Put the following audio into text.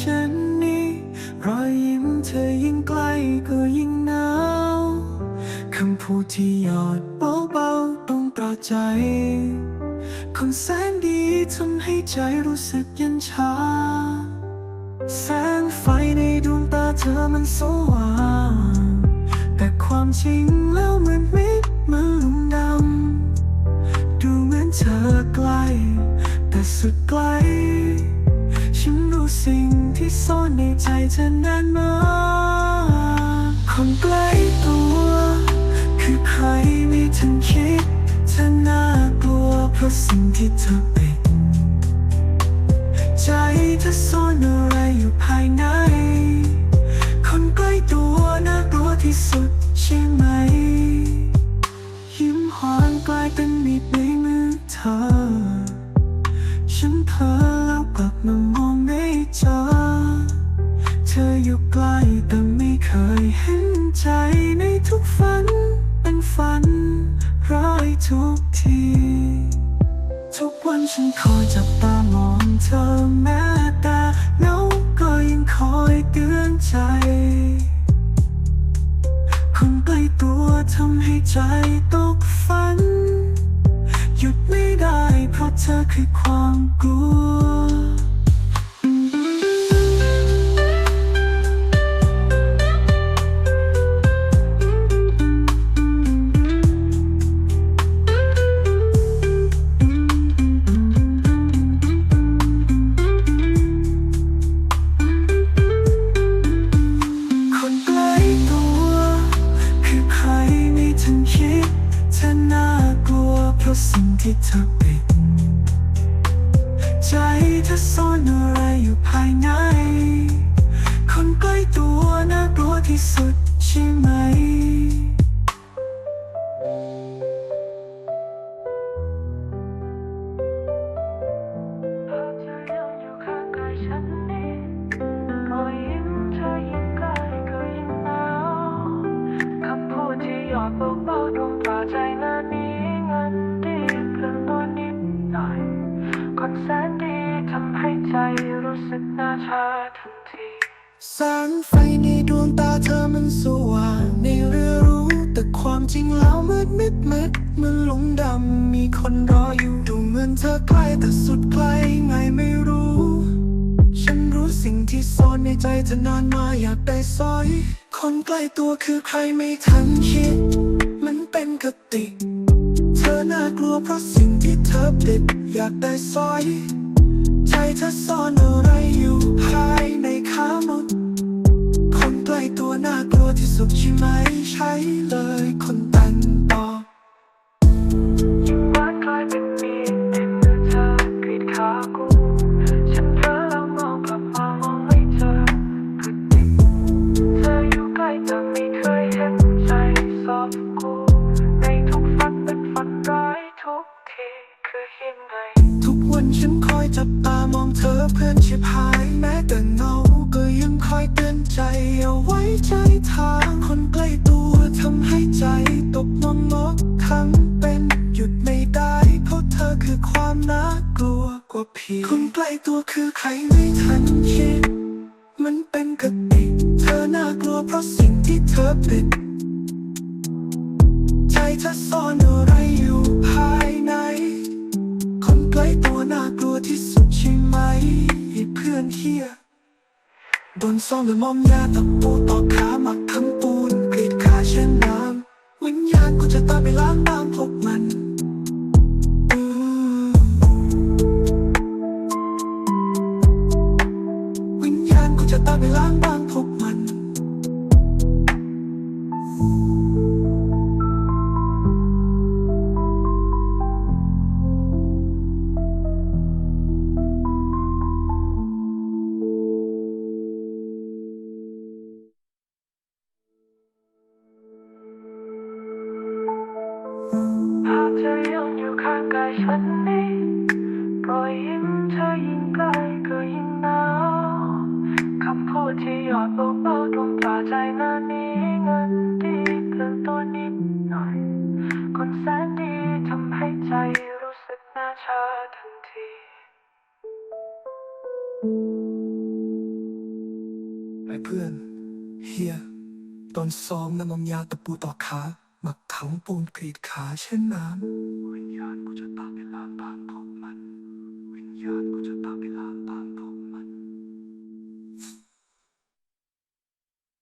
ฉันนี้รอยยิ้มเธอยิ่งใกล้ก็ยิ่งหนาวคำพูดที่หยอดเบาๆตรงปลอใจคนแสนดีทำให้ใจรู้สึกเย็นชา แสงไฟในดวงตาเธอมันสว่างแต่ความจริงแล้วมือนมิดมันลุมดำดูเหมือนเธอไกล แต่สุดไกล ฉันรู้สิ่ง ซ่อนในใจเธอนานมากคนใกล้ตัว คือใครไม่ทันคิดเธอน่ากลัวเพราะสิ่งที่เธอเป็นใจเธอซ่อนอะไรอยู่ภายใน คนใกล้ตัวน่ากลัวที่สุดใช่ไหม ยิ้มหวานกลายเป็นมีดในมือเธอ ฉันเพ้อแล้วกลับมามอง ใจในทุกฝัน เป็นฝันร้ายทุกที ทุกวันฉันคอยจับตามองเธอแม้แต่เงาก็ยังคอยเตือนใจ คนใกล้ตัวทำให้ใจตกฝัน หยุดไม่ได้เพราะเธอคือความกลัว สิ่งที่เธอเป็นใจเธอซ่อนอะไรอยู่ภายใน คนใกล้ตัวน่ากลัวที่สุดใช่ไหม ใจรู้สึกน่าชาทันที แสงไฟในดวงตาเธอมันสว่างในเรือรู้แต่ความจริงแล้วมืดมิดมิดมันหลงดำมีคนรออยู่ดูเหมือนเธอใกล้แต่สุดไกลไงไม่รู้ ฉันรู้สิ่งที่ซ่อนในใจเธอนานมาอยากได้สร้อย คนใกล้ตัวคือใครไม่ทันคิด มันเป็นกติกเธอน่ากลัวเพราะสิ่งที่เธอติดอยากได้สร้อย ใจเธอซ่อนอะไรอยู่ภายในขาหมดคนใกล้ตัวน่ากลัวที่สุดใช่ไหมใช่เลยคน แม้แต่เงาก็ยังคอยเตือนใจเอาไว้ใจทางคนใกล้ตัวทำให้ใจตกมองมกทั้งเป็นหยุดไม่ได้เพราะเธอคือความน่ากลัวกว่าผีคนใกล้ตัวคือใครไม่ทันคิดมันเป็นกติเธอน่ากลัวเพราะสิ่งที่เธอปิด ใจเธอซ่อนอะไร ฮียโดนซ่องและมอมยาตะปูต่อขาหมักทั้งปูนกรีดขาเช่นน้ำวิญญาณก็จะตามไปล้างบางพบมันวิญญาณก็จะตามไปล้างบาง ที่หยอดเบาๆตรงปาใจหน้านี้เงินดีเพิ่มตัวนิดหน่อย คนแสนดีทำให้ใจรู้สึกน่าชาทันทีไอ้เพื่อนเฮียตอนซ้อมน้ำมองยาตะปูต่อขาหมักขังปูนกรีดขาเช่นน้ำวิญญาณกูจะตามไปล้านบางของมัน วิญญาณกูจะตามไปล้านบาง